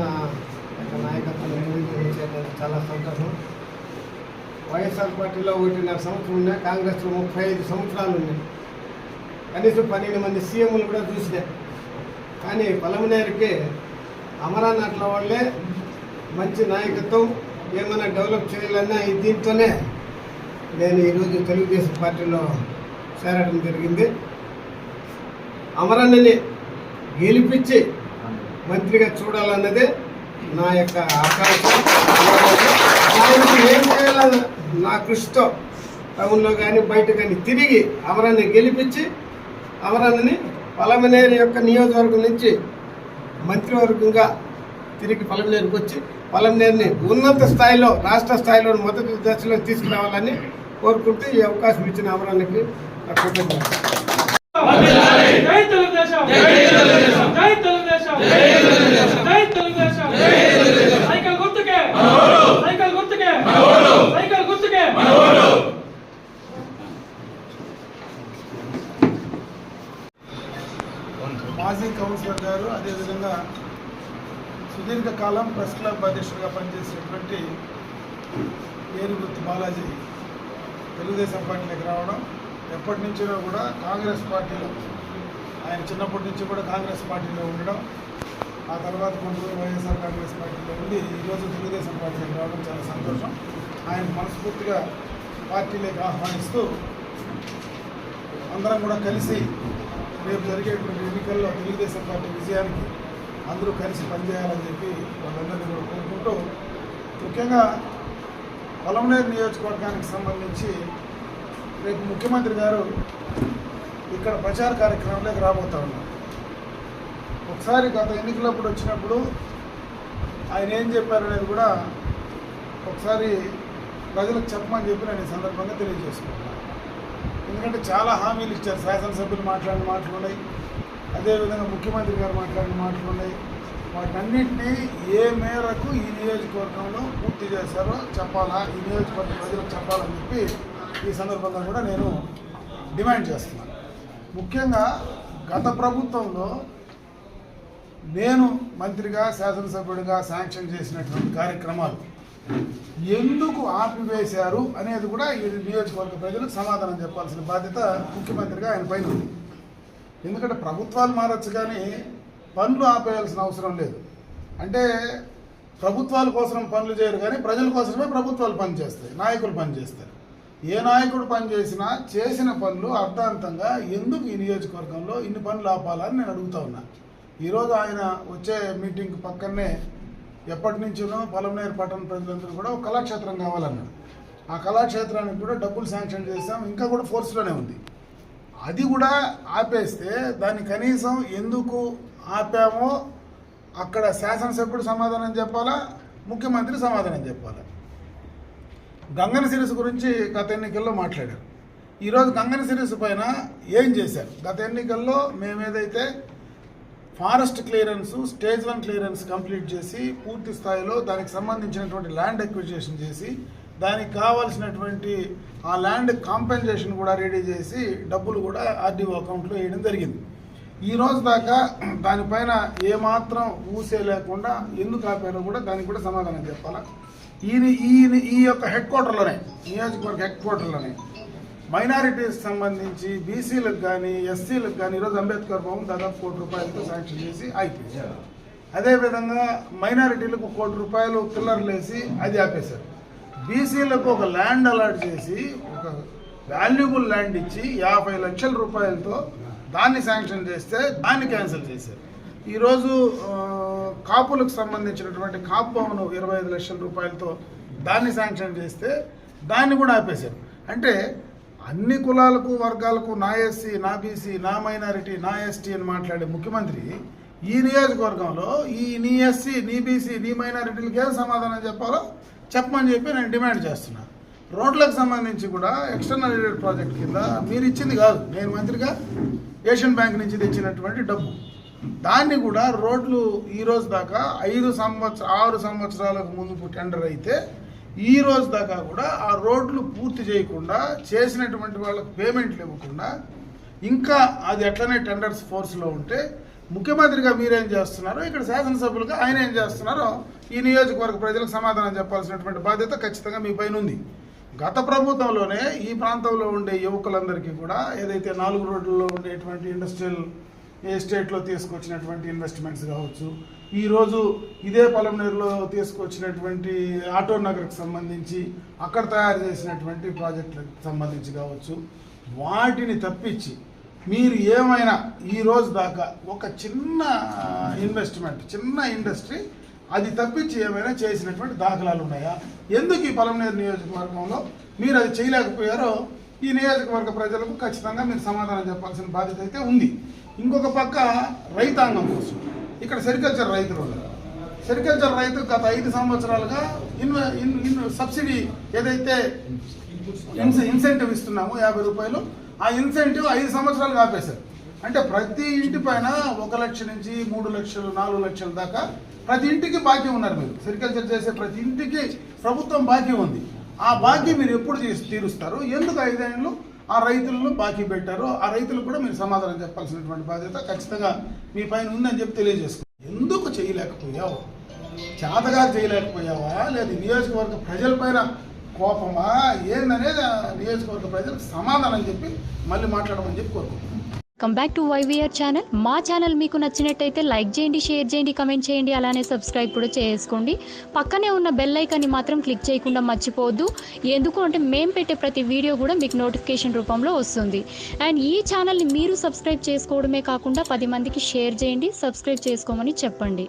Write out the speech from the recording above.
నా యొక్క నాయకత్వం నిర్వహించడం చాలా సంతోషం. వైఎస్ఆర్ పార్టీలో ఒకటిన్నర సంవత్సరం ఉన్నాయి కాంగ్రెస్లో ముప్పై ఐదు సంవత్సరాలు ఉన్నాయి కనీసం పన్నెండు మంది సీఎంలు కూడా చూసినాయి కానీ పలమనేరుకి అమరాన్ అట్ల వాళ్ళే మంచి నాయకత్వం ఏమైనా డెవలప్ చేయాలన్నా ఈ దీంతోనే నేను ఈరోజు తెలుగుదేశం పార్టీలో చేరడం జరిగింది. అమరాన్నని గెలిపించి మంత్రిగా చూడాలన్నదే నా యొక్క ఆకాంక్ష. ఏం చేయాలని నా కృషితో టౌన్లో కానీ బయట కానీ తిరిగి అమరాన్ని గెలిపించి అమరాన్ని పలమనేరు యొక్క నియోజకవర్గం నుంచి మంత్రివర్గంగా తిరిగి పలమనేరుకు వచ్చి పలమనేరుని ఉన్నత స్థాయిలో రాష్ట్ర స్థాయిలో మొదటి దశలో తీసుకురావాలని కోరుకుంటూ ఈ అవకాశం ఇచ్చిన అమరానికి కృతజ్ఞతలు. సుదీర్ఘకాలం ప్రెస్ క్లబ్ అధ్యక్షుడిగా పనిచేసినటువంటి ఏరుగుర్తి బాలాజీ తెలుగుదేశం పార్టీలోకి రావడం ఎప్పటి నుంచినో కూడా కాంగ్రెస్ పార్టీలో ఆయన చిన్నప్పటి నుంచి కూడా కాంగ్రెస్ పార్టీలో ఉండడం ఆ తర్వాత కొన్ని రోజులు వైఎస్ఆర్ కాంగ్రెస్ పార్టీలో ఉండి ఈరోజు తెలుగుదేశం పార్టీలోకి రావడం చాలా సంతోషం. ఆయన మనస్ఫూర్తిగా పార్టీలోకి ఆహ్వానిస్తూ అందరం కూడా కలిసి రేపు జరిగేటువంటి ఎన్నికల్లో తెలుగుదేశం పార్టీ విజయానికి అందరూ కలిసి పనిచేయాలని చెప్పి వాళ్ళందరినీ కూడా కోరుకుంటూ ముఖ్యంగా పొలంనేరు నియోజకవర్గానికి సంబంధించి రేపు ముఖ్యమంత్రి గారు ఇక్కడ ప్రచార కార్యక్రమంలోకి రాబోతా ఉన్నారు. ఒకసారి గత ఎన్నికలప్పుడు వచ్చినప్పుడు ఆయన ఏం చెప్పారనేది కూడా ఒకసారి ప్రజలకు చెప్పమని చెప్పి నేను ఈ సందర్భంగా తెలియజేసుకుంటున్నాను. ఎందుకంటే చాలా హామీలు ఇచ్చారు శాసనసభ్యులు మాట్లాడిన మాటలు ఉన్నాయి. అదేవిధంగా ముఖ్యమంత్రి గారు మాట్లాడిన మాటలు ఉన్నాయి వాటన్నింటినీ ఏ మేరకు ఈ నియోజకవర్గంలో పూర్తి చేశారో చెప్పాలా? ఈ నియోజకవర్గ ప్రజలకు చెప్పాలని చెప్పి ఈ సందర్భంగా కూడా నేను డిమాండ్ చేస్తున్నాను. ముఖ్యంగా గత ప్రభుత్వంలో నేను మంత్రిగా శాసనసభ్యుడిగా శాంక్షన్ చేసినటువంటి కార్యక్రమాలు ఎందుకు ఆపివేశారు అనేది కూడా ఈ నియోజకవర్గ ప్రజలకు సమాధానం చెప్పాల్సిన బాధ్యత ముఖ్యమంత్రిగా ఆయన పైన ఉంది. ఎందుకంటే ప్రభుత్వాలు మారచ్చు కానీ పనులు ఆపేయాల్సిన అవసరం లేదు. అంటే ప్రభుత్వాల కోసం పనులు చేయరు కానీ ప్రజల కోసమే ప్రభుత్వాలు పనిచేస్తాయి నాయకులు పనిచేస్తారు. ఏ నాయకుడు పనిచేసినా చేసిన పనులు అర్థాంతంగా ఎందుకు ఈ నియోజకవర్గంలో ఇన్ని పనులు ఆపాలని నేను అడుగుతా ఉన్నా. ఈరోజు ఆయన వచ్చే మీటింగ్ పక్కనే ఎప్పటి నుంచినో పొలంనేరు పట్టణ ప్రజలందరూ కూడా ఒక కళాక్షేత్రం కావాలన్నాడు. ఆ కళాక్షేత్రానికి కూడా డబ్బులు శాంక్షన్ చేస్తాం ఇంకా కూడా ఫోర్స్లోనే ఉంది. అది కూడా ఆపేస్తే దాన్ని కనీసం ఎందుకు ఆపామో అక్కడ శాసనసభ్యుడు సమాధానం చెప్పాలా? ముఖ్యమంత్రి సమాధానం చెప్పాలా? గంగన సిరీస్ గురించి గత ఎన్నికల్లో మాట్లాడారు. ఈరోజు గంగన సిరీస్ పైన ఏం చేశారు? గత ఎన్నికల్లో మేమేదైతే forest clearance stage one clearance complete చేసి పూర్తి స్థాయిలో దానికి సంబంధించినటువంటి ల్యాండ్ ఎక్విజిషన్ చేసి దానికి కావాల్సినటువంటి ఆ ల్యాండ్ కాంపెన్సేషన్ కూడా రెడీ చేసి డబ్బులు కూడా ఆర్డీఓ అకౌంట్లో వేయడం జరిగింది. ఈ రోజు దాకా దానిపైన ఏమాత్రం ఊసే లేకుండా ఎందుకు ఆపారో కూడా దానికి కూడా సమాధానం చెప్పాలా? ఈయన ఈయన ఈ యొక్క హెడ్ క్వార్టర్లోనే నియోజకవర్గ హెడ్ క్వార్టర్లోనే మైనారిటీస్ సంబంధించి బీసీలకు కానీ ఎస్సీలకు కానీ ఈరోజు అంబేద్కర్ భవన్ దాదాపు కోటి రూపాయలతో శాంక్షన్ చేసి అయిపోయింది అదేవిధంగా మైనారిటీలకు కోటి రూపాయలు పిల్లర్లు వేసి అది ఆపేశారు. బీసీలకు ఒక ల్యాండ్ అలాట్ చేసి ఒక వాల్యుబుల్ ల్యాండ్ ఇచ్చి యాభై లక్షల రూపాయలతో దాన్ని శాంక్షన్ చేస్తే దాన్ని క్యాన్సిల్ చేశారు. ఈరోజు కాపులకు సంబంధించినటువంటి కాపు భవన్ ఇరవై ఐదు లక్షల రూపాయలతో దాన్ని శాంక్షన్ చేస్తే దాన్ని కూడా ఆపేశారు. అంటే అన్ని కులాలకు వర్గాలకు నా ఎస్సీ నా బీసీ నా మైనారిటీ నా ఎస్టీ అని మాట్లాడే ముఖ్యమంత్రి ఈ నియోజకవర్గంలో ఈ నీ ఎస్సీ నీ బీసీ నీ మైనారిటీలకు ఏం సమాధానం చెప్పాలో చెప్పమని చెప్పి నేను డిమాండ్ చేస్తున్నా. రోడ్లకు సంబంధించి కూడా ఎక్స్టర్నల్ ఎయిడెడ్ ప్రాజెక్ట్ కింద మీరు ఇచ్చింది కాదు. నేను మంత్రిగా ఏషియన్ బ్యాంక్ నుంచి తెచ్చినటువంటి డబ్బు. దాన్ని కూడా రోడ్లు ఈ రోజు దాకా ఐదు సంవత్సర ఆరు సంవత్సరాలకు ముందు టెండర్ అయితే ఈ రోజు దాకా కూడా ఆ రోడ్లు పూర్తి చేయకుండా చేసినటువంటి వాళ్ళకు పేమెంట్లు ఇవ్వకుండా ఇంకా అది ఎట్లనే టెండర్స్ ఫోర్స్లో ఉంటే ముఖ్యమంత్రిగా మీరేం చేస్తున్నారో ఇక్కడ శాసనసభ్యులుగా ఆయన ఏం చేస్తున్నారో ఈ నియోజకవర్గ ప్రజలకు సమాధానం చెప్పాల్సినటువంటి బాధ్యత ఖచ్చితంగా మీ పైన ఉంది. గత ప్రభుత్వంలోనే ఈ ప్రాంతంలో ఉండే యువకులందరికీ కూడా ఏదైతే నాలుగు రోడ్లలో ఉండేటువంటి ఇండస్ట్రియల్ ఎస్టేట్లో తీసుకొచ్చినటువంటి ఇన్వెస్ట్మెంట్స్ కావచ్చు ఈరోజు ఇదే పొలంనేరులో తీసుకొచ్చినటువంటి ఆటో నగర్కి సంబంధించి అక్కడ తయారు చేసినటువంటి ప్రాజెక్టులకు సంబంధించి కావచ్చు వాటిని తప్పించి మీరు ఏమైనా ఈ రోజు దాకా ఒక చిన్న ఇన్వెస్ట్మెంట్ చిన్న ఇండస్ట్రీ అది తప్పించి ఏమైనా చేసినటువంటి దాఖలాలు ఉన్నాయా? ఎందుకు ఈ పొలంనేరు నియోజకవర్గంలో మీరు అది చేయలేకపోయారో ఈ నియోజకవర్గ ప్రజలకు ఖచ్చితంగా మీరు సమాధానం చెప్పాల్సిన బాధ్యత అయితే ఉంది. ఇంకొక పక్క రైతాంగం కోసం. ఇక్కడ సెరికల్చర్ రైతులు ఉన్నారు. సెరికల్చర్ రైతు గత ఐదు సంవత్సరాలుగా ఇన్వె ఇన్ సబ్సిడీ ఏదైతే ఇన్సెంటివ్ ఇస్తున్నాము యాభై రూపాయలు ఆ ఇన్సెంటివ్ ఐదు సంవత్సరాలు ఆపేశారు అంటే ప్రతి ఇంటి పైన ఒక లక్ష నుంచి మూడు లక్షలు నాలుగు లక్షల దాకా ప్రతి ఇంటికి బాకీ ఉన్నారు మీరు. సెరికల్చర్ చేసే ప్రతి ఇంటికి ప్రభుత్వం బాకీ ఉంది. ఆ బాకీ మీరు ఎప్పుడు తీరుస్తారు? ఎందుకు ఐదేళ్ళు ఆ రైతులను బాకీ పెట్టారు? ఆ రైతులకు కూడా మీరు సమాధానం చెప్పాల్సినటువంటి బాధ్యత ఖచ్చితంగా మీ పైన ఉందని చెప్పి తెలియజేసుకో ఎందుకు చేయలేకపోయావు? చేతగా చేయలేకపోయావా? లేదా నియోజకవర్గ ప్రజలపైన కోపమా ఏందనేది నియోజకవర్గ ప్రజలకు సమాధానం చెప్పి మళ్ళీ మాట్లాడమని చెప్పి కోరుకుంటున్నాను. Come back to YVR channel మా ఛానల్ మీకు నచ్చినట్టయితే లైక్ చేయండి షేర్ చేయండి కమెంట్ చేయండి అలానే సబ్స్క్రైబ్ కూడా చేసుకోండి. పక్కనే ఉన్న బెల్ ఐకాన్ని మాత్రం క్లిక్ చేయకుండా మర్చిపోవద్దు. ఎందుకు అంటే మేము పెట్టే ప్రతి వీడియో కూడా మీకు నోటిఫికేషన్ రూపంలో వస్తుంది. అండ్ ఈ ఛానల్ని మీరు సబ్స్క్రైబ్ చేసుకోవడమే కాకుండా పది మందికి షేర్ చేయండి సబ్స్క్రైబ్ చేసుకోమని చెప్పండి.